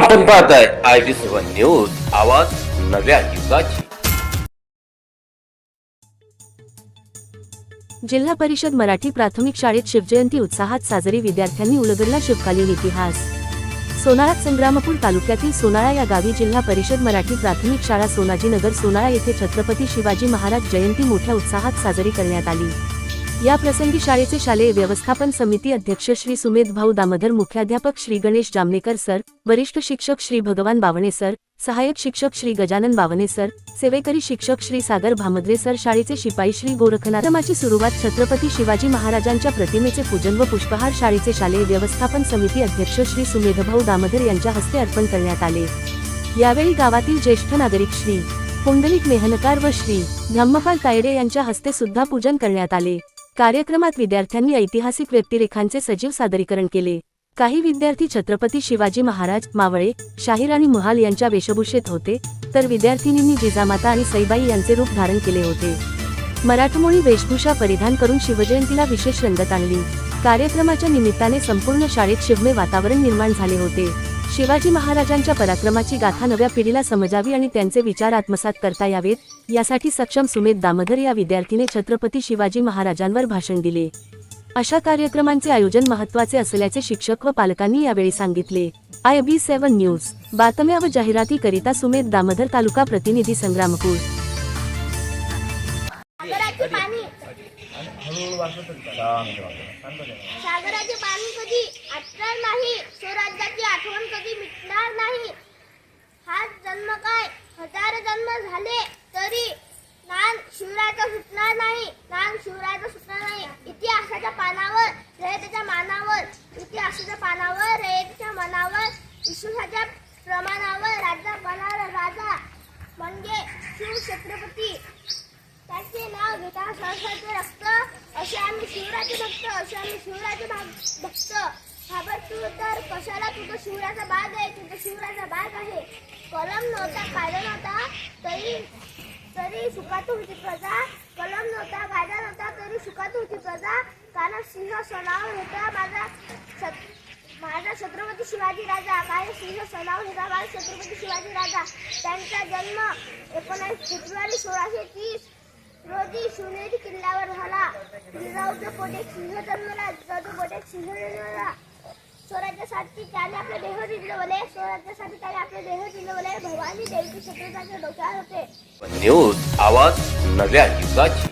आपण पाहताय I B seven news आवाज नव्या युगाची. जिल्हा परिषद मराठी प्राथमिक शाळेत शिवजयंती उत्साहात साजरी विद्यार्थ्यांनी उलगडला शिवकालीन इतिहास. सोनाळा संग्रामपूर तालुक्यातील सोनाळा या गावी जिल्हा परिषद मराठी प्राथमिक शाळा सोनाजीनगर सोनाळा येथे छत्रपती शिवाजी महाराज जयंती मोठ्या उत्साहात साजरी करण्यात आली. या प्रसंगी शाळेचे शालेय व्यवस्थापन समिती अध्यक्ष श्री सुमेध भाऊ दामोदर मुख्याध्यापक श्री गणेश जामनेकर सर वरिष्ठ शिक्षक श्री भगवान बावणे सर सहाय्यक शिक्षक श्री गजानन बावणे सर सेवेकरी शिक्षक श्री सागर भामद्रे सर शाळेचे शिपाई श्री गोरखनाथमाची सुरुवात छत्रपती शिवाजी महाराजांच्या प्रतिमेचे पूजन व पुष्पहार शाळेचे शालेय व्यवस्थापन समिती अध्यक्ष श्री सुमेधभाऊ दामोदर यांच्या हस्ते अर्पण करण्यात आले. यावेळी गावातील ज्येष्ठ नागरिक श्री पुंडलिक मेहनकार व श्री धम्मपाल तायडे यांच्या हस्ते सुद्धा पूजन करण्यात आले. कार्यक्रमात विद्यार्थ्यांनी ऐतिहासिक व्यक्तिरेखांचे सजीव सादरीकरण केले. काही विद्यार्थी छत्रपती शिवाजी महाराज मावळे शाहीर आणि महाल यांच्या वेशभूषेत होते तर विद्यार्थिनींनी जिजामाता आणि सईबाई यांचे रूप धारण केले होते. मराठमोळी वेशभूषा परिधान करून शिवजयंतीला विशेष रंगत आणली. कार्यक्रमाच्या निमित्ताने संपूर्ण शाळेत शिवमे वातावरण निर्माण झाले होते. शिवाजी महाराजांच्या पराक्रमाची गाथा नव्या पिढीला समजावी आणि त्यांचे विचार आत्मसात करता यावेत यासाठी सक्षम सुमेध दामोदर या विद्यार्थीने छत्रपती शिवाजी महाराजांवर भाषण दिले. अशा कार्यक्रमांचे आयोजन महत्त्वाचे असल्याचे शिक्षक व पालकांनी यावेळी सांगितले. आय बी सेव्हन न्यूज बातम्या व जाहिराती करिता सुमेध दामोदर तालुका प्रतिनिधी संग्रामपूर. सागराचे पाणी कधी आटणार नाही स्वराज्याची आठवण कधी मिटणार नाही हा जन्म काय हजार झाले तरी नान शिवरायाचा सुटणार नाही. नान शिवरायाचा सुटणार नाही. इतिहासाच्या पानावर रयतेच्या मानावर इतिहासाच्या पानावर रयतेच्या मनावर विश्वासाच्या प्रमाणावर राजा बनार राजा म्हणजे शिव छत्रपती. त्याचे नाव घेता सहसाचे रक्त असे आम्ही शिवराचे भक्त असे आम्ही शिवराचे भाग- भक्त. बाबा तू तर कशाला तुझं शिवराचा बाग आहे? तुझा शिवराचा बाग आहे. कलम नव्हता कायदा नव्हता. तरी सुखात होती प्रजा. कलम नव्हता कायदा नव्हता तरी सुखात होती प्रजा. कारण सिंह सणावर होता माझा माझा छत्रपती शिवाजी राजा. कारण सिंह सणावर होता माझा छत्रपती शिवाजी राजा. त्यांचा जन्म एकोणीस फेब्रुवारी सोळाशे तीस रोजी शिवनेरी किल्ल्यावर झाला. जिजाऊच्या पोटे सिंह जन्मला. जिजाऊच्या पोटे सिंह जन्मला. स्वराज्यासाठी त्याने आपले देह जिंकवले स्वराज्यासाठी त्याने आपले देह जिंकवले भवानी देवीचे छत्रपतीच्या डोक्यावर होते. न्यूज आवाज नव्या युगाची.